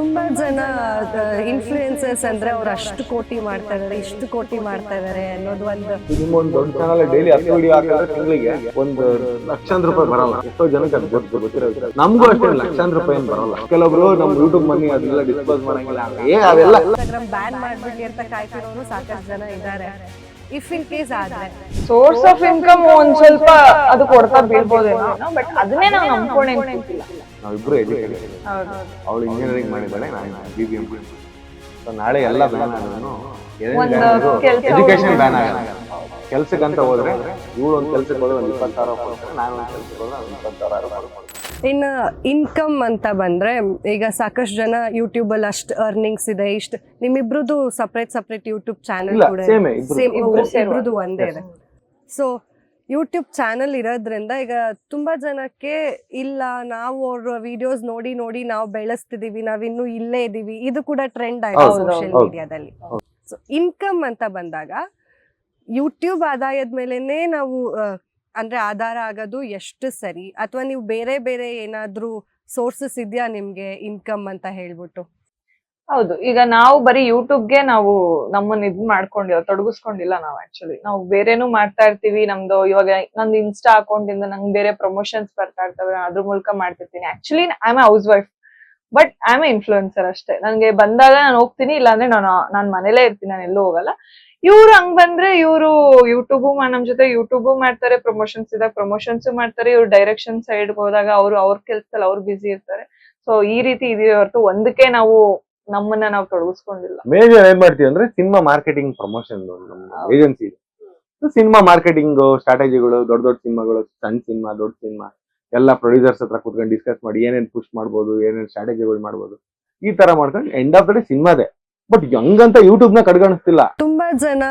ತುಂಬಾ ಜನ ಇನ್ಫ್ಲೂಯೆನ್ಸರ್ಸ್ ಅಂದ್ರೆ ಅವ್ರು ಅಷ್ಟು ಕೋಟಿ ಮಾಡ್ತಾ ಇದಾರೆ ಇಷ್ಟು ಕೋಟಿ ಮಾಡ್ತಾ ಇದಾರೆ ಅನ್ನೋದು ಒಂದು ನಿಮ್ಮೊಂದು ದೊಡ್ಡ ಚಾನಲ್ ಡೈಲಿ ಹತ್ತು ವಿಡಿಯೋ ಹಾಕಿದ್ರೆ ತಿಂಗಳಿಗೆ ಒಂದು ಲಕ್ಷಾಂತರ ರೂಪಾಯಿ ಬರಲ್ಲ. ಎಷ್ಟೋ ಜನಕ್ಕೆ ಅದು ಗೊತ್ತು ಗೊತ್ತಿರೋ ವಿಚಾರ. ನಮಗೂ ಅಷ್ಟೇ ಲಕ್ಷಾಂತರ ರೂಪಾಯಿ ಏನ್ ಬರಲ್ಲ. ಕೆಲವೊಬ್ರು ನಮ್ಮ ಯೂಟ್ಯೂಬ್ ಮನಿ ಅದೆಲ್ಲ ಡಿಸ್ಪೋಸ್ ಮಾಡಂಗಿಲ್ಲ. ಏ ಅವೆಲ್ಲ ಇನ್ಸ್ಟಾಗ್ರಾಮ್ ಬ್ಯಾನ್ ಮಾಡ್ಬಿಟ್ಟು ಅಂತ ಕಾಯ್ತಿರೋರು ಸಾಕಷ್ಟು ಜನ ಇದ್ದಾರೆ. ಇಫ್ ಇನ್ ಕೇಸ್ ಆದ್ರೆ. ಸೋರ್ಸ್ ಆಫ್ ಇನ್ಕಮ್ ಒಂದ್ ಸ್ವಲ್ಪ ಅದು ಕೊಡ್ತಾ ಬೀಳ್ಬೋದೇನೋ ಬಟ್ ಅದನ್ನೇ ನಾವು ನಂಬ್ಕೊಂಡೇ ನಿಂತಿಲ್ಲ ನಾವಿಬ್ರು ಎಜುಕೇಟೆಡ್ ಹೌದು ಅವಳು ಇಂಜಿನಿಯರಿಂಗ್ ಮಾಡಿದ್ದಾಳೆ ನಾನು ಬಿ ಬಿ ಎಂ ಸೊ ನಾಳೆ ಎಲ್ಲ ಬ್ಯಾನ್ ಆಗೋದು ಒಂದು ಎಜುಕೇಶನ್ ಬ್ಯಾನ್ ಆಗಲ್ಲ. ಕೆಲ್ಸಕ್ಕಂತ ಹೋದ್ರೆ ಇವಳು ಒಂದು ಕೆಲ್ಸಕ್ಕೆ ಹೋದ್ರೆ ಒಂದು ಇಪ್ಪತ್ತು ಸಾವಿರ ಕೊಡ್ತಾರೆ ನಾನು ಒಂದು ಕೆಲ್ಸಕ್ಕೆ ಹೋದ್ರೆ ಒಂದು ಇಪ್ಪತ್ತು ಸಾವಿರ ಕೊಡ್ತಾರೆ ಇನ್ನು ಇನ್ಕಮ್ ಅಂತ ಬಂದ್ರೆ ಈಗ ಸಾಕಷ್ಟು ಜನ ಯೂಟ್ಯೂಬಲ್ಲಿ ಅಷ್ಟು ಅರ್ನಿಂಗ್ಸ್ ಇದೆ ಇಷ್ಟು ನಿಮ್ಮಿಬ್ರದ್ದು ಸಪ್ರೇಟ್ ಸಪ್ರೇಟ್ ಯೂಟ್ಯೂಬ್ ಚಾನಲ್ ಕೂಡ. ಸೇಮ್. ಇಬ್ರದ್ದು ಒಂದೇ ಇದೆ. ಸೊ ಯೂಟ್ಯೂಬ್ ಚಾನಲ್ ಇರೋದ್ರಿಂದ ಈಗ ತುಂಬಾ ಜನಕ್ಕೆ ಇಲ್ಲ ನಾವು ಅವ್ರ ವಿಡಿಯೋಸ್ ನೋಡಿ ನೋಡಿ ನಾವು ಬೆಳೆಸ್ತಿದೀವಿ ಇನ್ನೂ ಇಲ್ಲೇ ಇದ್ದೀವಿ ಇದು ಕೂಡ ಟ್ರೆಂಡ್ ಆಗಿದೆ ಸೋಷಿಯಲ್ ಮೀಡಿಯಾದಲ್ಲಿ ಸೊ ಇನ್ಕಮ್ ಅಂತ ಬಂದಾಗ ಯೂಟ್ಯೂಬ್ ಆದಾಯದ ಮೇಲೆನೆ ನಾವು ಅಂದ್ರೆ ಆಧಾರ ಆಗೋದು ಎಷ್ಟು ಸರಿ? ಅಥವಾ ನೀವು ಬೇರೆ ಬೇರೆ ಏನಾದ್ರೂ ಸೋರ್ಸಸ್ ಇದೆಯಾ ನಿಮ್ಗೆ ಇನ್ಕಮ್ ಅಂತ ಹೇಳ್ಬಿಟ್ಟು? ಹೌದು, ಈಗ ನಾವು ಬರೀ ಯೂಟ್ಯೂಬ್ಗೆ ನಾವು ನಮ್ಮನ್ನ ಇದ್ ಮಾಡ್ಕೊಂಡಿಲ್ಲ ತೊಡಗಿಸ್ಕೊಂಡಿಲ್ಲ ನಾವು ಆಕ್ಚುಲಿ ನಾವು ಬೇರೆನು ಮಾಡ್ತಾ ಇರ್ತೀವಿ, ನಮ್ದು ಇವಾಗ ನಂದು ಇನ್ಸ್ಟಾ ಅಕೌಂಟ್ ಇಂದ ನಂಗೆ ಬೇರೆ ಪ್ರಮೋಷನ್ಸ್ ಬರ್ತಾ ಇರ್ತವೆ ಅದ್ರ ಮೂಲಕ ಮಾಡ್ತಿರ್ತೀನಿ. Actually I am housewife but I am influencer ಅಷ್ಟೇ. ನನಗೆ ಬಂದಾಗ ನಾನು ಹೋಗ್ತೀನಿ, ಇಲ್ಲಾಂದ್ರೆ ನಾನು ನಾನು ಮನೇಲೇ ಇರ್ತೀನಿ, ನಾನು ಎಲ್ಲೂ ಹೋಗಲ್ಲ. ಇವ್ರು ಹಂಗ್ ಬಂದ್ರೆ ಇವ್ರು ಯೂಟ್ಯೂಬು ನಮ್ ಜೊತೆ ಯೂಟ್ಯೂಬು ಮಾಡ್ತಾರೆ ಪ್ರಮೋಷನ್ಸ್ ಇದಾಗ ಪ್ರಮೋಷನ್ಸ್ ಮಾಡ್ತಾರೆ. ಇವ್ರು ಡೈರೆಕ್ಷನ್ ಸೈಡ್ ಹೋದಾಗ ಅವ್ರು ಅವ್ರ ಕೆಲ್ಸದಲ್ಲಿ ಅವ್ರು ಬಿಸಿ ಇರ್ತಾರೆ. ಸೊ ಈ ರೀತಿ ಇದೇ ಹೊರತು ಒಂದಕ್ಕೆ ನಾವು ನಮ್ಮನ್ನ ನಾವು ತೊಡಗಿಸ್ಕೊಂಡಿಲ್ಲ. ಮೇಜರ್ ಏನ್ ಮಾಡ್ತೀವಿ ಅಂದ್ರೆ ಸಿನಿಮಾ ಮಾರ್ಕೆಟಿಂಗ್ ಪ್ರಮೋಷನ್ ಏಜೆನ್ಸಿ ಇದೆ. ಸಿನಿಮಾ ಮಾರ್ಕೆಟಿಂಗ್ ಸ್ಟ್ರಾಟಜಿಗಳು ದೊಡ್ಡ ದೊಡ್ಡ ಸಿನಿಮಾಗಳು ಸಣ್ಣ ಸಿನಿಮಾ ದೊಡ್ಡ ಸಿನಿಮಾ ಎಲ್ಲ ಪ್ರೊಡ್ಯೂಸರ್ಸ್ ಹತ್ರ ಕುತ್ಕೊಂಡು ಡಿಸ್ಕಸ್ ಮಾಡಿ ಏನೇನ್ ಪುಷ್ ಮಾಡ್ಬೋದು ಏನೇನ್ ಸ್ಟ್ರಾಟಜಿಗಳು ಮಾಡ್ಬೋದು ಈ ತರ ಮಾಡ್ಕೊಂಡು ಎಂಡ್ ಆಫ್ ದ ಡೇ ಸಿನಿಮಾದೆ ಬಟ್ ಹಂಗಂತ ಯೂಟ್ಯೂಬ್ನ ಕಡ್ಗಣಿಸ್ತಿಲ್ಲ. ತುಂಬಾ ಜನ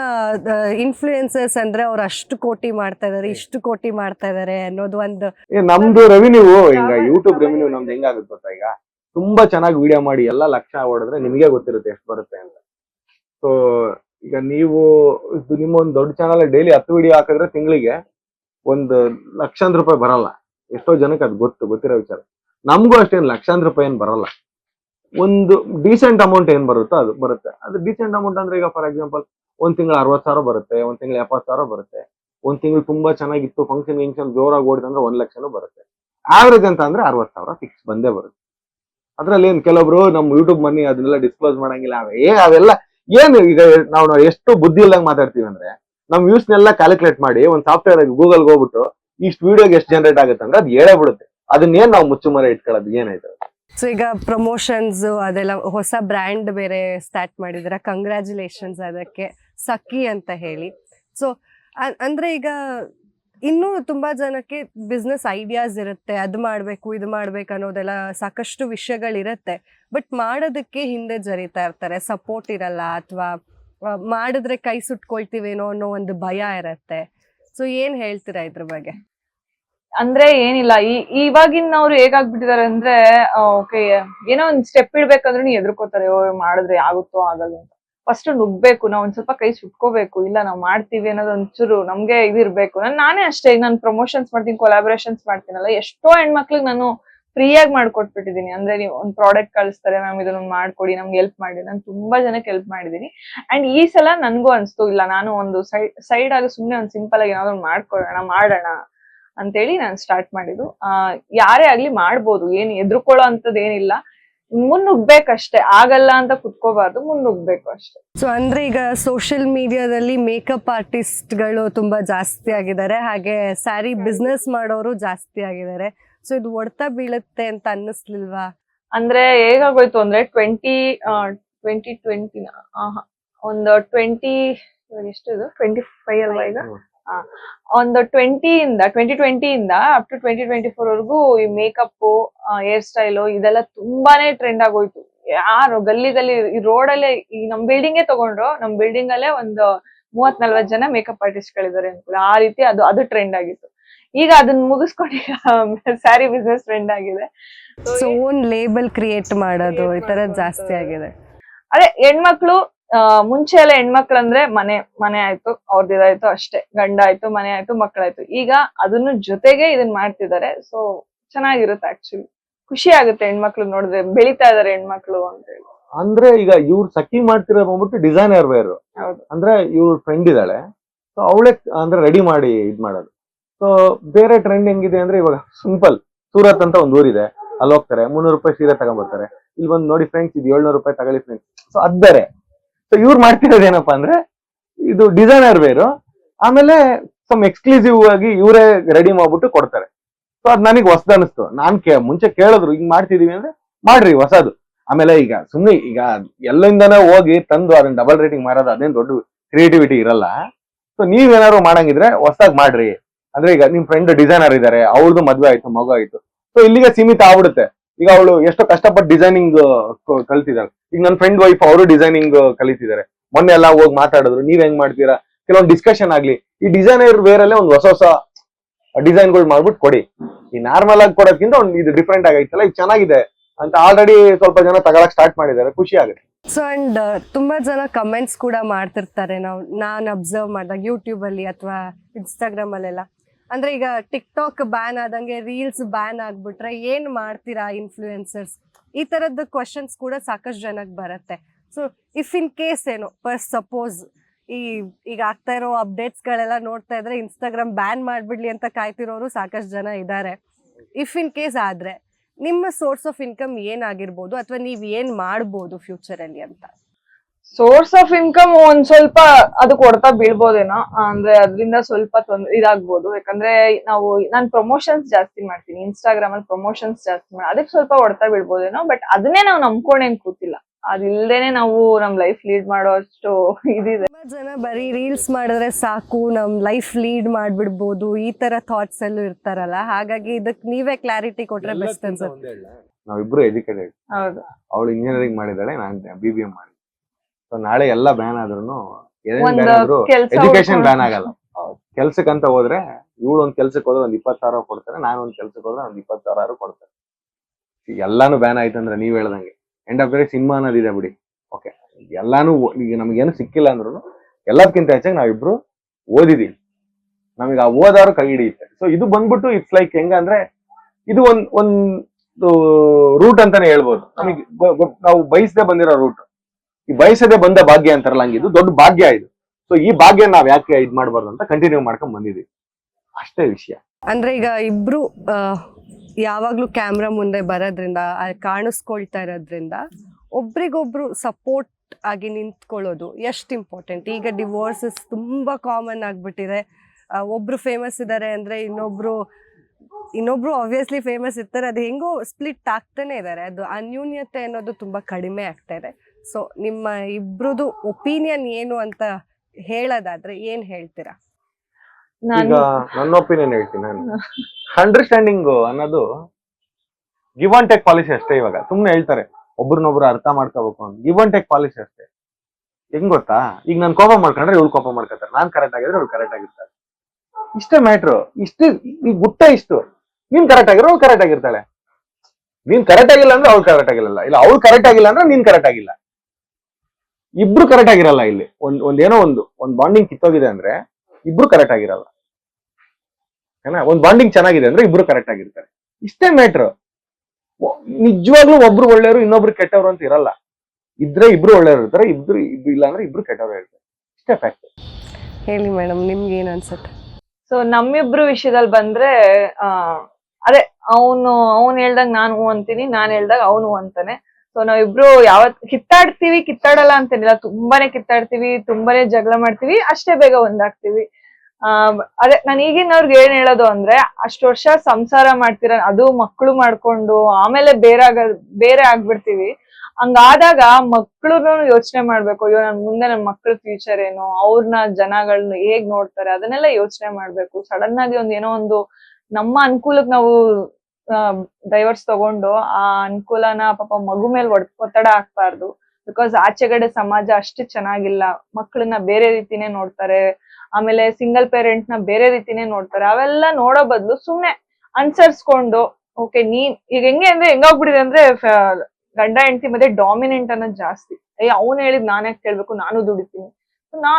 ಇನ್ಫ್ಲೂಯೆನ್ಸರ್ಸ್ ಅಂದ್ರೆ ಅವ್ರು ಅಷ್ಟು ಕೋಟಿ ಮಾಡ್ತಾ ಇದಾರೆ ಇಷ್ಟು ಕೋಟಿ ಮಾಡ್ತಾ ಇದಾರೆ ಅನ್ನೋದು ಒಂದು ನಮ್ದು ರೆವಿನ್ಯೂ ಈಗ ಯೂಟ್ಯೂಬ್ ರೆವಿನ್ಯೂ ನಮ್ದು ಹೆಂಗಾಗುತ್ತೆ ಗೊತ್ತಾ ಈಗ? ತುಂಬಾ ಚೆನ್ನಾಗಿ ವಿಡಿಯೋ ಮಾಡಿ ಎಲ್ಲ ಲಕ್ಷ ಹೊಡೆದ್ರೆ ನಿಮಗೆ ಗೊತ್ತಿರುತ್ತೆ ಎಷ್ಟು ಬರುತ್ತೆ ಅಂತ. ಸೊ ಈಗ ನೀವು ಇದು ನಿಮ್ಮ ಒಂದು ದೊಡ್ಡ ಚಾನಲ್ ಡೈಲಿ ಹತ್ತು ವಿಡಿಯೋ ಹಾಕಿದ್ರೆ ತಿಂಗಳಿಗೆ ಒಂದು ಲಕ್ಷಾಂತರ ರೂಪಾಯಿ ಬರಲ್ಲ. ಎಷ್ಟೋ ಜನಕ್ಕೆ ಅದು ಗೊತ್ತು ಗೊತ್ತಿರೋ ವಿಚಾರ. ನಮಗೂ ಅಷ್ಟೇನು ಲಕ್ಷಾಂತರ ರೂಪಾಯಿ ಏನು ಬರಲ್ಲ. ಒಂದು ಡೀಸೆಂಟ್ ಅಮೌಂಟ್ ಏನ್ ಬರುತ್ತೋ ಅದು ಬರುತ್ತೆ. ಅದು ಡೀಸೆಂಟ್ ಅಮೌಂಟ್ ಅಂದ್ರೆ ಈಗ ಫಾರ್ ಎಕ್ಸಾಂಪಲ್ ಒಂದ್ ತಿಂಗಳು ಅರವತ್ತು ಸಾವಿರ ಬರುತ್ತೆ, ಒಂದ್ ತಿಂಗಳು ಎಪ್ಪತ್ತು ಸಾವಿರ ಬರುತ್ತೆ, ಒಂದ್ ತಿಂಗಳು ತುಂಬಾ ಚೆನ್ನಾಗಿತ್ತು ಫಂಕ್ಷನ್ ಗಿಂಕ್ಷನ್ ಜೋರಾಗಿ ಓಡಿದಂದ್ರೆ ಒಂದ್ ಲಕ್ಷನೂ ಬರುತ್ತೆ. ಆವ್ರೇಜ್ ಅಂತ ಅಂದ್ರೆ ಅರವತ್ ಸಾವಿರ ಫಿಕ್ಸ್ ಬಂದೇ ಬರುತ್ತೆ. ಅದ್ರಲ್ಲಿ ಏನ್ ಕೆಲವೊಬ್ರು ನಮ್ಮ ಯೂಟ್ಯೂಬ್ ಮನಿ ಅದನ್ನೆಲ್ಲ ಡಿಸ್ಕ್ಲೋಸ್ ಮಾಡಂಗಿಲ್ಲ ಏ ಅವೆಲ್ಲ ಏನು ಈಗ ನಾವು ನಾವು ಎಷ್ಟು ಬುದ್ಧಿ ಇಲ್ದಂಗ್ ಮಾತಾಡ್ತೀವಿ ಅಂದ್ರೆ, ನಮ್ ವ್ಯೂಸ್ನೆಲ್ಲ ಕ್ಯಾಲ್ಕುಲೇಟ್ ಮಾಡಿ ಒಂದ್ ಸಾಫ್ಟ್ವೇರ್ ಗೂಗಲ್ ಹೋಗ್ಬಿಟ್ಟು ಇಷ್ಟು ವಿಡಿಯೋಗೆ ಎಷ್ಟು ಜನರೇಟ್ ಆಗುತ್ತೆ ಅಂದ್ರೆ ಅದು ಹೇಳೇ ಬಿಡುತ್ತೆ. ಅದನ್ನೇನ್ ನಾವು ಮುಚ್ಚುಮರೆ ಇಟ್ಕೊಳ್ಳೋದು ಏನಾಯ್ತು ಸೊ ಈಗ ಪ್ರಮೋಷನ್ಸ್ ಅದೆಲ್ಲ ಹೊಸ ಬ್ರ್ಯಾಂಡ್ ಬೇರೆ ಸ್ಟಾರ್ಟ್ ಮಾಡಿದ್ರ ಕಂಗ್ರ್ಯಾಚುಲೇಷನ್ಸ್ ಅದಕ್ಕೆ. ಸಖಿ ಅಂತ ಹೇಳಿ. ಸೊ ಅಂದ್ರೆ ಈಗ ಇನ್ನೂ ತುಂಬಾ ಜನಕ್ಕೆ ಬಿಸ್ನೆಸ್ ಐಡಿಯಾಸ್ ಇರುತ್ತೆ. ಅದು ಮಾಡ್ಬೇಕು, ಇದು ಮಾಡ್ಬೇಕು ಅನ್ನೋದೆಲ್ಲ ಸಾಕಷ್ಟು ವಿಷಯಗಳಿರುತ್ತೆ. ಬಟ್ ಮಾಡೋದಕ್ಕೆ ಹಿಂದೆ ಜರಿತಾ ಇರ್ತಾರೆ. ಸಪೋರ್ಟ್ ಇರಲ್ಲ ಅಥವಾ ಮಾಡಿದ್ರೆ ಕೈ ಸುಟ್ಕೊಳ್ತೀವೇನೋ ಅನ್ನೋ ಒಂದು ಭಯ ಇರುತ್ತೆ. ಸೊ ಏನ್ ಹೇಳ್ತೀರಾ ಇದ್ರ ಬಗ್ಗೆ? ಅಂದ್ರೆ ಏನಿಲ್ಲ, ಈ ಇವಾಗಿನವ್ರು ಹೇಗಾಗ್ಬಿಟ್ಟಿದಾರೆ ಅಂದ್ರೆ ಓಕೆ ಏನೋ ಒಂದ್ ಸ್ಟೆಪ್ ಇಡ್ಬೇಕಂದ್ರು ಓ, ಮಾಡಿದ್ರೆ ಆಗುತ್ತೋ ಆಗಲ್ಲ ಅಂತ. ಫಸ್ಟ್ ನುಗ್ಬೇಕು ನಾವ್ ಒಂದ್ ಸ್ವಲ್ಪ ಕೈ ಸುಟ್ಕೋಬೇಕು, ಇಲ್ಲ ನಾವ್ ಮಾಡ್ತೀವಿ ಅನ್ನೋದು ಒಂಚೂರು ನಮ್ಗೆ ಇದಿರ್ಬೇಕು. ನಾನು, ನಾನೇ ಅಷ್ಟೇ, ನಾನು ಪ್ರಮೋಷನ್ಸ್ ಮಾಡ್ತೀನಿ ಕೊಲಾಬರೇಷನ್ಸ್ ಮಾಡ್ತೀನಲ್ಲ, ಎಷ್ಟೋ ಹೆಣ್ಮಕ್ಳಿಗೆ ನಾನು ಫ್ರೀಯಾಗಿ ಮಾಡ್ಕೊಟ್ಬಿಟ್ಟಿದೀನಿ. ಅಂದ್ರೆ ನೀವು ಒಂದ್ ಪ್ರಾಡಕ್ಟ್ ಕಳಿಸ್ತಾರೆ ಮ್ಯಾಮ್ ಇದನ್ನ ಮಾಡ್ಕೊಡಿ, ನಮ್ಗೆ ಹೆಲ್ಪ್ ಮಾಡಿ. ನಾನು ತುಂಬಾ ಜನಕ್ಕೆ ಹೆಲ್ಪ್ ಮಾಡಿದೀನಿ. ಅಂಡ್ ಈ ಸಲ ನನ್ಗೂ ಅನ್ಸ್ತು, ಇಲ್ಲ, ನಾನು ಒಂದು ಸೈಡ್ ಸೈಡ್ ಆಗಿ ಸುಮ್ನೆ ಒಂದ್ ಸಿಂಪಲ್ ಆಗಿ ಏನಾದ್ರು ಮಾಡ್ಕೊಳ್ಳೋಣ ಮಾಡೋಣ. ಅಂತೇಳಿ ನಾನು ಸ್ಟಾರ್ಟ್ ಮಾಡಿದ್ದು. ಆ ಯಾರೇ ಆಗ್ಲಿ ಮಾಡ್ಬೋದು. ಏನ್ ಎದ್ರುಕೊಳ್ಳೋ ಅಂತದ್ ಏನಿಲ್ಲ. ಮುನ್ನುಗ್ಬೇಕಷ್ಟೇ. ಆಗಲ್ಲ ಅಂತ ಕುತ್ಕೋಬಾರ್ದು ಮುನ್ನುಗ್ಬೇಕು ಅಷ್ಟೇ. ಸೊ ಅಂದ್ರೆ ಈಗ ಸೋಷಿಯಲ್ ಮೀಡಿಯಾದಲ್ಲಿ ಮೇಕಪ್ ಆರ್ಟಿಸ್ಟ್ಗಳು ತುಂಬಾ ಜಾಸ್ತಿ ಆಗಿದ್ದಾರೆ. ಹಾಗೆ ಸ್ಯಾರಿ ಬಿಸ್ನೆಸ್ ಮಾಡೋರು ಜಾಸ್ತಿ ಆಗಿದ್ದಾರೆ. ಸೊ ಇದು ಒಡ್ತಾ ಬೀಳುತ್ತೆ ಅಂತ ಅನ್ನಿಸ್ಲಿಲ್ವಾ? ಅಂದ್ರೆ ಹೇಗಾಗೋಯ್ತು ಅಂದ್ರೆ ಟ್ವೆಂಟಿ ಟ್ವೆಂಟಿ ಟ್ವೆಂಟಿನ ಒಂದು ಟ್ವೆಂಟಿ ಎಷ್ಟು ಇದು ಟ್ವೆಂಟಿ ಫೈವ್ ಅಲ್ವಾ ಈಗ? ಒಂದು ಟ್ವೆಂಟಿ ಇಂದ ಟ್ವೆಂಟಿ ಟ್ವೆಂಟಿ ಇಂದ up to twenty twenty four ವರ್ಗು ಈ ಮೇಕಪ್ ಹೇರ್ ಸ್ಟೈಲು ಇದೆಲ್ಲ ತುಂಬಾನೇ ಟ್ರೆಂಡ್ ಆಗೋಯ್ತು. ಯಾರು ಗಲ್ಲಿ ಗಲ್ಲಿ ಈ ರೋಡಲ್ಲೇ ಈ ನಮ್ ಬಿಲ್ಡಿಂಗೇ ತಗೊಂಡ್ರು ನಮ್ ಬಿಲ್ಡಿಂಗ್ ಅಲ್ಲೇ ಒಂದು ಮೂವತ್ ನಲ್ವತ್ ಜನ ಮೇಕಪ್ ಆರ್ಟಿಸ್ಟ್ ಗಳಿದ್ದಾರೆ ಅನ್ಕೊಳ್ಳಿ. ಆ ರೀತಿ ಅದು ಅದು ಟ್ರೆಂಡ್ ಆಗಿತ್ತು. ಈಗ ಅದನ್ನ ಮುಗಿಸ್ಕೊಂಡು ಈಗ ಸ್ಯಾರಿ ಬಿಸ್ನೆಸ್ ಟ್ರೆಂಡ್ ಆಗಿದೆ. ಓನ್ ಲೇಬಲ್ ಕ್ರಿಯೇಟ್ ಮಾಡೋದು ಈ ತರ ಜಾಸ್ತಿ ಆಗಿದೆ. ಅದೇ ಹೆಣ್ಮಕ್ಳು ಆ, ಮುಂಚೆ ಎಲ್ಲ ಹೆಣ್ಮಕ್ಳು ಅಂದ್ರೆ ಮನೆ ಮನೆ ಆಯ್ತು ಅವ್ರದ್ದು ಇದಾಯ್ತು ಅಷ್ಟೇ. ಗಂಡ ಆಯ್ತು ಮನೆ ಆಯ್ತು ಮಕ್ಕಳಾಯ್ತು. ಈಗ ಅದನ್ನ ಜೊತೆಗೆ ಇದನ್ನ ಮಾಡ್ತಿದ್ದಾರೆ. ಸೊ ಚೆನ್ನಾಗಿರುತ್ತೆ ಆಕ್ಚುಲಿ ಖುಷಿ ಆಗುತ್ತೆ ಹೆಣ್ಮಕ್ಳು ನೋಡಿದ್ರೆ ಬೆಳಿತಾ ಇದಾರೆ ಹೆಣ್ಮಕ್ಳು ಅಂತ ಹೇಳಿ. ಅಂದ್ರೆ ಈಗ ಇವ್ರು ಸಖಿ ಮಾಡ್ತಿರೋ ಬಂದ್ಬಿಟ್ಟು ಡಿಸೈನರ್ ವೇರ್ ಅಂದ್ರೆ ಇವ್ರ ಫ್ರೆಂಡ್ ಇದ್ದಾಳೆ. ಸೊ ಅವಳೆ ಅಂದ್ರೆ ರೆಡಿ ಮಾಡಿ ಇದ್ ಮಾಡೋದು. ಸೊ ಬೇರೆ ಟ್ರೆಂಡ್ ಹೆಂಗಿದೆ ಅಂದ್ರೆ ಇವಾಗ ಸಿಂಪಲ್ ಸೂರತ್ ಅಂತ ಒಂದು ಊರಿದೆ. ಅಲ್ಲಿ ಹೋಗ್ತಾರೆ. ಮುನ್ನೂರು ರೂಪಾಯಿ ಸೀರೆ ತಗೊಂಡ್ಬರ್ತಾರೆ ಇಲ್ಲಿ ಬಂದು ನೋಡಿ ಫ್ರೆಂಡ್ಸ್ ಇದು ಏಳ್ನೂರು ರೂಪಾಯಿ ತಗೊಳ್ಳಿ ಫ್ರೆಂಡ್ಸ್ ಸೊ ಅದ್ ಬೇರೆ. ಸೊ ಇವ್ರು ಮಾಡ್ತಿರೋದು ಏನಪ್ಪಾ ಅಂದ್ರೆ, ಇದು ಡಿಸೈನರ್ ವೇರು ಆಮೇಲೆ ಸಮ್ ಎಕ್ಸ್ಕ್ಲೂಸಿವ್ ಆಗಿ ಇವರೇ ರೆಡಿ ಮಾಡ್ಬಿಟ್ಟು ಕೊಡ್ತಾರೆ. ಸೊ ಅದ್ ನನಗೆ ಹೊಸದ ಅನಿಸ್ತು. ನಾನ್ ಕೇ, ಮುಂಚೆ ಕೇಳಿದ್ರು, ಹಿಂಗ್ ಮಾಡ್ತಿದೀವಿ ಅಂದ್ರೆ ಮಾಡ್ರಿ ಹೊಸದು. ಆಮೇಲೆ ಈಗ ಸುಮ್ನೆ, ಈಗ ಎಲ್ಲಿಂದನೇ ಹೋಗಿ ತಂದು ಅದನ್ನ ಡಬಲ್ ರೇಟಿಂಗ್ ಮಾರೋದು ಅದೇನು ದೊಡ್ಡ ಕ್ರಿಯೇಟಿವಿಟಿ ಇರಲ್ಲ. ಸೊ ನೀವೇನಾದ್ರು ಮಾಡಂಗಿದ್ರೆ ಹೊಸದಾಗಿ ಮಾಡ್ರಿ. ಅಂದ್ರೆ ಈಗ ನಿಮ್ ಫ್ರೆಂಡ್ ಡಿಸೈನರ್ ಇದಾರೆ ಅವ್ರದ್ದು ಮದ್ವೆ ಆಯ್ತು, ಮಗು ಆಯ್ತು. ಸೊ ಇಲ್ಲಿಗೆ ಸೀಮಿತ ಆಗ್ಬಿಡುತ್ತೆ. ಈಗ ಅವಳು ಎಷ್ಟೋ ಕಷ್ಟಪಟ್ಟು ಡಿಸೈನಿಂಗ್ ಕಲ್ತಿದ್ದಾಳೆ. ಈಗ ನನ್ನ ಫ್ರೆಂಡ್ ವೈಫ್ ಅವರು ಡಿಸೈನಿಂಗ್ ಕಲಿತಿದ್ದಾರೆ. ಮೊನ್ನೆ ಎಲ್ಲ ಹೋಗಿ ಮಾತಾಡಿದ್ರು, ನೀವ್ ಹೆಂಗ್ ಮಾಡ್ತೀರಾ? ಕೆಲವೊಂದು ಡಿಸ್ಕಷನ್ ಆಗ್ಲಿ. ಈ ಡಿಸೈನರ್ ವೇರಲ್ಲೇ ಒಂದು ಹೊಸ ಹೊಸ ಡಿಸೈನ್ಗಳು ಮಾಡ್ಬಿಟ್ಟು ಕೊಡಿ. ಈ ನಾರ್ಮಲ್ ಆಗಿ ಕೊಡೋದ್ಕಿಂತ ಒಂದು ಇದು ಡಿಫ್ರೆಂಟ್ ಆಗೈತಲ್ಲ ಇದು ಚೆನ್ನಾಗಿದೆ ಅಂತ ಆಲ್ರೆಡಿ ಸ್ವಲ್ಪ ಜನ ತಗೊಳಕ್ ಸ್ಟಾರ್ಟ್ ಮಾಡಿದ್ದಾರೆ. ಖುಷಿ ಆಗುತ್ತೆ. ಸೊ ಅಂಡ್ ತುಂಬಾ ಜನ ಕಮೆಂಟ್ಸ್ ಕೂಡ ಮಾಡ್ತಿರ್ತಾರೆ ನಾವು, ನಾನು ಅಬ್ಸರ್ವ್ ಮಾಡಿದಾಗ ಯೂಟ್ಯೂಬ್ ಅಲ್ಲಿ ಅಥವಾ ಇನ್ಸ್ಟಾಗ್ರಾಮ್ ಅಲ್ಲೆಲ್ಲ. ಅಂದ್ರೆ ಈಗ ಟಿಕ್ ಟಾಕ್ ಬ್ಯಾನ್ ಆದಂಗೆ ರೀಲ್ಸ್ ಬ್ಯಾನ್ ಆಗ್ಬಿಟ್ರೆ ಏನ್ ಮಾಡ್ತೀರಾ ಇನ್ಫ್ಲೂಯೆನ್ಸರ್ಸ್ ಈ ತರದ ಕ್ವಶನ್ಸ್ ಕೂಡ ಸಾಕಷ್ಟು ಜನಕ್ಕೆ ಬರುತ್ತೆ. ಸೊ ಇಫ್ ಇನ್ ಕೇಸ್ ಏನು ಫರ್ ಸಪೋಸ್ ಈ ಈಗ ಆಗ್ತಾ ಇರೋ ಅಪ್ಡೇಟ್ಸ್ ಗಳೆಲ್ಲ ನೋಡ್ತಾ ಇದ್ರೆ ಇನ್ಸ್ಟಾಗ್ರಾಮ್ ಬ್ಯಾನ್ ಮಾಡ್ಬಿಡ್ಲಿ ಅಂತ ಕಾಯ್ತಿರೋರು ಸಾಕಷ್ಟು ಜನ ಇದ್ದಾರೆ ಇಫ್ ಇನ್ ಕೇಸ್ ಆದ್ರೆ, ನಿಮ್ಮ ಸೋರ್ಸ್ ಆಫ್ ಇನ್ಕಮ್ ಏನಾಗಿರ್ಬೋದು? ಅಥವಾ ನೀವು ಏನ್ ಮಾಡ್ಬೋದು ಫ್ಯೂಚರ್ ಅಲ್ಲಿ ಅಂತ? ಸೋರ್ಸ್ ಆಫ್ ಇನ್ಕಮ್ ಒಂದ್ ಸ್ವಲ್ಪ ಅದು ಕೊಡ್ತಾ ಬೀಳ್ಬೋದೇನೋ ಅಂದ್ರೆ ಅದರಿಂದ ಸ್ವಲ್ಪ ತೊಂದ್ರೆ ಇದಾಗ್ಬೋದು. ಯಾಕಂದ್ರೆ ನಾವು ನಾನ್ ಪ್ರಮೋಷನ್ಸ್ ಜಾಸ್ತಿ ಮಾಡ್ತೀನಿ ಇನ್ಸ್ಟಾಗ್ರಾಮ್ ಅಲ್ಲಿ ಪ್ರಮೋಷನ್ಸ್ ಜಾಸ್ತಿ ಮಾಡಿ ಅದಕ್ಕೆ ಸ್ವಲ್ಪ ಹೊಡ್ತಾ ಬೀಳ್ಬೋದೇನೋ ಬಟ್ ಅದನ್ನೇ ನಾವು ನಂಬ್ಕೊಂಡೇನ್ ಕೂತಿಲ್ಲ. ಅದಿಲ್ದೇನೆ ನಾವು ನಮ್ ಲೈಫ್ ಲೀಡ್ ಮಾಡೋ ಅಷ್ಟು ಇದಿದೆ. ತುಂಬಾ ಜನ ಬರೀ ರೀಲ್ಸ್ ಮಾಡಿದ್ರೆ ಸಾಕು ನಮ್ ಲೈಫ್ ಲೀಡ್ ಮಾಡ್ಬಿಡ್ಬೋದು ಈ ತರ ಥಾಟ್ಸ್ ಎಲ್ಲೂ ಇರ್ತಾರಲ್ಲ ಹಾಗಾಗಿ ಇದಕ್ ನೀವೇ ಕ್ಲಾರಿಟಿ ಕೊಟ್ರೆ ಬೆಸ್ಟ್ ಅನ್ಸುತ್ತೆ. ನಾವಿಬ್ರು ಎಜುಕೇಟೆಡ್ ಹೌದು. ಅವಳು ಇಂಜಿನಿಯರಿಂಗ್ ಮಾಡಿದಾಳೆ ನಾನು ಬಿ ಬಿ ಎಂ ಮಾಡಿ ಸೊ ನಾಳೆ ಎಲ್ಲ ಬ್ಯಾನ್ ಆದ್ರೂ ಎಜುಕೇಶನ್ ಬ್ಯಾನ್ ಆಗಲ್ಲ. ಕೆಲ್ಸಕ್ಕಂತ ಹೋದ್ರೆ ಇವಳು ಒಂದ್ ಕೆಲ್ಸಕ್ಕೆ ಹೋದ್ರೆ ಒಂದ್ ಇಪ್ಪತ್ ಸಾವಿರ ಕೊಡ್ತಾರೆ ನಾನು ಒಂದ್ ಕೆಲ್ಸಕ್ಕೆ ಹೋದ್ರೆ ಒಂದ್ ಇಪ್ಪತ್ ಸಾವಿರ ಕೊಡ್ತಾರೆ. ಎಲ್ಲಾನು ಬ್ಯಾನ್ ಆಯ್ತಂದ್ರೆ ನೀವ್ ಹೇಳ್ದಂಗೆ. ಎಂಡ್ ಆಫ್ ಸಿನಿಮಾ ಅನ್ನೋದಿದೆ ಬಿಡಿ. ಓಕೆ ಎಲ್ಲಾನು ಈಗ ನಮಗೇನು ಸಿಕ್ಕಿಲ್ಲ ಅಂದ್ರು ಎಲ್ಲದಕ್ಕಿಂತ ಹೆಚ್ಚಾಗಿ ನಾವಿಬ್ರು ಓದಿದೀವಿ. ನಮಗೆ ಆ ಓದಾರು ಕೈ ಹಿಡಿಯುತ್ತೆ. ಸೊ ಇದು ಬಂದ್ಬಿಟ್ಟು ಇಟ್ಸ್ ಲೈಕ್ ಹೆಂಗಂದ್ರೆ ಇದು ಒಂದ್ ಒಂದು ರೂಟ್ ಅಂತಾನೆ ಹೇಳ್ಬೋದು. ನಮಗೆ ನಾವು ಬಯಸದೆ ಬಂದಿರೋ ರೂಟ್ ಈ ಬಯಸದೆ ಬಂದ ಭಾಗ್ಯ ಅಂತಾರಲ್ಲ ಹಂಗಿದ್ದು ದೊಡ್ಡ ಭಾಗ್ಯ ಇದು. ಸೊ ಈ ಭಾಗ್ಯ ನಾವ್ ಯಾಕೆ ಇದ್ ಮಾಡಬಾರ್ದು ಅಂತ ಕಂಟಿನ್ಯೂ ಮಾಡ್ಕೊಂಡ್ ಬಂದಿದ್ವಿ. ಅಷ್ಟೇ ವಿಷಯ. ಅಂದ್ರೆ ಈಗ ಇಬ್ರು ಯಾವಾಗ್ಲೂ ಕ್ಯಾಮ್ರಾ ಮುಂದೆ ಬರೋದ್ರಿಂದ ಕಾಣಿಸ್ಕೊಳ್ತಾ ಇರೋದ್ರಿಂದ ಒಬ್ರಿಗೊಬ್ರು ಸಪೋರ್ಟ್ ಆಗಿ ನಿಂತ್ಕೊಳ್ಳೋದು ಎಷ್ಟು ಇಂಪಾರ್ಟೆಂಟ್ ಈಗ ಡಿವೋರ್ಸಸ್ ತುಂಬಾ ಕಾಮನ್ ಆಗ್ಬಿಟ್ಟಿದೆ. ಒಬ್ರು ಫೇಮಸ್ ಇದ್ದಾರೆ ಅಂದ್ರೆ ಇನ್ನೊಬ್ರು ಇನ್ನೊಬ್ರು ಆಬ್ವಿಯಸ್ಲಿ ಫೇಮಸ್ ಇರ್ತಾರೆ. ಅದು ಹೆಂಗೋ ಸ್ಪ್ಲಿಟ್ ಆಗ್ತಾನೆ ಇದ್ದಾರೆ ಅದು ಅನ್ಯೂನ್ಯತೆ ಅನ್ನೋದು ತುಂಬಾ ಕಡಿಮೆ ಆಗ್ತಾ ಇದೆ. ಸೊ ನಿಮ್ಮ ಇಬ್ರದು ಒಪಿನಿಯನ್ ಏನು ಅಂತ ಹೇಳೋದಾದ್ರೆ ಏನ್ ಹೇಳ್ತೀರಾ? ನಾನು ಈಗ ನನ್ನ ಒಪಿನಿಯನ್ ಹೇಳ್ತೀನಿ ನಾನು. ಅಂಡರ್ಸ್ಟ್ಯಾಂಡಿಂಗ್ ಅನ್ನೋದು ಗಿವ್ ಅಂಡ್ ಟೇಕ್ ಪಾಲಿಸಿ ಅಷ್ಟೇ ಇವಾಗ. ಸುಮ್ನೆ ಹೇಳ್ತಾರೆ ಒಬ್ರನ್ನೊಬ್ರು ಅರ್ಥ ಮಾಡ್ಕೋಬೇಕು ಅಂತ. ಗಿವ್ ಅಂಡ್ ಟೇಕ್ ಪಾಲಿಸಿ ಅಷ್ಟೇ. ಹೆಂಗ್ ಗೊತ್ತಾ? ಈಗ ನಾನು ಕೋಪ ಮಾಡ್ಕೊಂಡ್ರೆ ಇವಳು ಕೋಪ ಮಾಡ್ಕೊತಾರೆ. ನಾನ್ ಕರೆಕ್ಟ್ ಆಗಿದ್ರೆ ಇವಳು ಕರೆಕ್ಟ್ ಆಗಿರ್ತಾರೆ ಇಷ್ಟೇ ಮ್ಯಾಟ್ರು ಇಷ್ಟು ಈ ಗುಟ್ಟ ಇಷ್ಟು. ನೀನ್ ಕರೆಕ್ಟ್ ಆಗಿರೋ ಅವ್ಳು ಕರೆಕ್ಟ್ ಆಗಿರ್ತಾಳೆ. ನೀನ್ ಕರೆಕ್ಟ್ ಆಗಿಲ್ಲ ಅಂದ್ರೆ ಅವ್ಳು ಕರೆಕ್ಟ್ ಆಗಿಲ್ಲ ಇಲ್ಲ ಅವ್ಳು ಕರೆಕ್ಟ್ ಆಗಿಲ್ಲ ಅಂದ್ರೆ ನೀನ್ ಕರೆಕ್ಟ್ ಆಗಿಲ್ಲ. ಇಬ್ರು ಕರೆಕ್ಟ್ ಆಗಿರಲ್ಲ ಇಲ್ಲಿ. ಒಂದ್ ಒಂದೇನೋ ಒಂದು ಒಂದ್ ಬಾಂಡಿಂಗ್ ಕಿತ್ತೋಗಿದೆ ಅಂದ್ರೆ ಇಬ್ರು ಕರೆಕ್ಟ್ ಆಗಿರಲ್ಲ. ಏನ? ಒಂದ್ ಬಾಂಡಿಂಗ್ ಚೆನ್ನಾಗಿದೆ ಅಂದ್ರೆ ಇಬ್ರು ಕರೆಕ್ಟ್ ಆಗಿರ್ತಾರೆ. ಇಷ್ಟೇ ಮ್ಯಾಟ್ರ್ ನಿಜವಾಗ್ಲೂ ಒಬ್ರು ಒಳ್ಳೆಯವರು ಇನ್ನೊಬ್ರು ಕೆಟ್ಟವರು ಅಂತ ಇರಲ್ಲ. ಇದ್ರೆ ಇಬ್ರು ಒಳ್ಳೆಯವರು ಇರ್ತಾರೆ ಇಬ್ರು ಇಬ್ರು ಇಲ್ಲ ಅಂದ್ರೆ ಇಬ್ರು ಕೆಟ್ಟವರು ಇರ್ತಾರೆ. ಇಷ್ಟೇ ಫ್ಯಾಕ್ಟ್ ಹೇಳಿ ಮೇಡಮ್ ನಿಮ್ಗೆ ಏನ್ ಅನ್ಸುತ್ತೆ? ಸೊ ನಮ್ಮಿಬ್ರು ವಿಷಯದಲ್ಲಿ ಬಂದ್ರೆ ಆ ಅದೇ ಅವನು ಅವ್ನು ಹೇಳ್ದಾಗ ನಾನು ಹೂ ಅಂತೀನಿ ನಾನ್ ಹೇಳ್ದಾಗ ಅವನು ಅಂತಾನೆ. ಸೊ ನಾವಿಬ್ರು ಯಾವತ್ ಕಿತ್ತಾಡ್ತೀವಿ, ಕಿತ್ತಾಡಲ್ಲ ಅಂತೇನಿಲ್ಲ. ತುಂಬಾನೇ ಕಿತ್ತಾಡ್ತೀವಿ, ತುಂಬಾನೇ ಜಗಳ ಮಾಡ್ತೀವಿ. ಅಷ್ಟೇ ಬೇಗ ಒಂದಾಗ್ತೀವಿ. ಆ, ಅದೇ ನಾನು ಈಗಿನವ್ರಿಗೆ ಏನ್ ಹೇಳೋದು ಅಂದ್ರೆ, ಅಷ್ಟು ವರ್ಷ ಸಂಸಾರ ಮಾಡ್ತೀರ, ಅದು ಮಕ್ಕಳು ಮಾಡ್ಕೊಂಡು ಆಮೇಲೆ ಬೇರೆ ಆಗ, ಬೇರೆ ಆಗ್ಬಿಡ್ತೀವಿ. ಹಂಗಾದಾಗ ಮಕ್ಳು ಯೋಚನೆ ಮಾಡ್ಬೇಕು, ಅಯ್ಯೋ ನನ್ ಮುಂದೆ ನನ್ ಮಕ್ಳ ಫ್ಯೂಚರ್ ಏನು ಅವ್ರನ್ನ ಜನಗಳನ್ನ ಹೇಗ್ ನೋಡ್ತಾರೆ, ಅದನ್ನೆಲ್ಲ ಯೋಚನೆ ಮಾಡ್ಬೇಕು. ಸಡನ್ ಆಗಿ ಒಂದ್ ಏನೋ ಒಂದು ನಮ್ಮ ಅನುಕೂಲಕ್ಕೆ ನಾವು ಡೈವರ್ಸ್ ತಗೊಂಡು ಆ ಅನುಕೂಲನ ಪಾಪ ಮಗು ಮೇಲೆ ಒತ್ತಡ ಹಾಕ್ಬಾರ್ದು. ಬಿಕಾಸ್ ಆಚೆಗಡೆ ಸಮಾಜ ಅಷ್ಟು ಚೆನ್ನಾಗಿಲ್ಲ. ಮಕ್ಕಳನ್ನ ಬೇರೆ ರೀತಿನೇ ನೋಡ್ತಾರೆ. ಆಮೇಲೆ ಸಿಂಗಲ್ ಪೇರೆಂಟ್ನ ಬೇರೆ ರೀತಿನೇ ನೋಡ್ತಾರೆ. ಅವೆಲ್ಲ ನೋಡೋ ಬದಲು ಸುಮ್ನೆ ಅನ್ಸರ್ಸ್ಕೊಂಡು ಓಕೆ ನೀನ್ ಈಗ ಹೆಂಗೆ ಅಂದ್ರೆ ಹೆಂಗಾಗ್ಬಿಟ್ಟಿದೆ ಅಂದ್ರೆ ಗಂಡ ಹೆಂಡತಿ ಮಧ್ಯೆ ಡಾಮಿನೆಂಟ್ ಅನ್ನೋದು ಜಾಸ್ತಿ. ಅಯ್ಯ ಅವ್ನು ಹೇಳಿದ್ ನಾನು ಯಾಕೆ ಕೇಳ್ಬೇಕು? ನಾನು ದುಡಿತೀನಿ. ನಾ,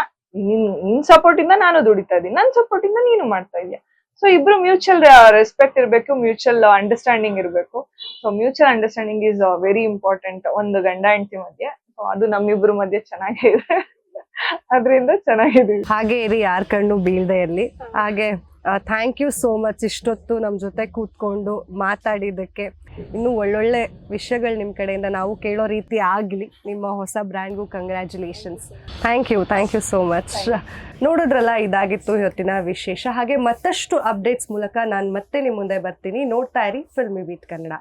ನಿನ್ ನಿನ್ ಸಪೋರ್ಟ್ ಇಂದ ನಾನು ದುಡಿತಾ ಇದ್ದೀನಿ. ನನ್ ಸಪೋರ್ಟ್ ಇಂದ ನೀನು ಮಾಡ್ತಾ ಇದೀಯ ಸೊ ಇಬ್ರು ಮ್ಯೂಚುವಲ್ ರೆಸ್ಪೆಕ್ಟ್ ಇರಬೇಕು ಮ್ಯೂಚುವಲ್ ಅಂಡರ್ಸ್ಟ್ಯಾಂಡಿಂಗ್ ಇರಬೇಕು. So mutual understanding is very important ಒಂದು ಗಂಡ ಹೆಂಡತಿ ಮಧ್ಯೆ. ಸೊ ಅದು ನಮ್ಮಿಬ್ರು ಮಧ್ಯೆ ಚೆನ್ನಾಗೇ ಇದೆ. ಅದರಿಂದ ಚೆನ್ನಾಗಿದೆ ಹಾಗೆ ಇರಿ, ಯಾರ ಕಣ್ಣು ಬೀಳದೆ ಇರಲಿ. ಹಾಗೆ ಥ್ಯಾಂಕ್ ಯು ಸೋ ಮಚ್ ಇಷ್ಟೊತ್ತು ನಮ್ಮ ಜೊತೆ ಕೂತ್ಕೊಂಡು ಮಾತಾಡಿದ್ದಕ್ಕೆ ಇನ್ನೂ ಒಳ್ಳೊಳ್ಳೆ ವಿಷಯಗಳು ನಿಮ್ಮ ಕಡೆಯಿಂದ ನಾವು ಕೇಳೋ ರೀತಿ ಆಗಲಿ. ನಿಮ್ಮ ಹೊಸ ಬ್ರ್ಯಾಂಡ್ಗೂ congratulations thank you thank you so much ನೋಡಿದ್ರಲ್ಲ, ಇದಾಗಿತ್ತು ಇವತ್ತಿನ ವಿಶೇಷ. ಹಾಗೆ ಮತ್ತಷ್ಟು ಅಪ್ಡೇಟ್ಸ್ ಮೂಲಕ ನಾನು ಮತ್ತೆ ನಿಮ್ಮ ಮುಂದೆ ಬರ್ತೀನಿ. ನೋಡ್ತಾ ಇರಿ ಫಿಲ್ಮಿ ಬೀಟ್ ಕನ್ನಡ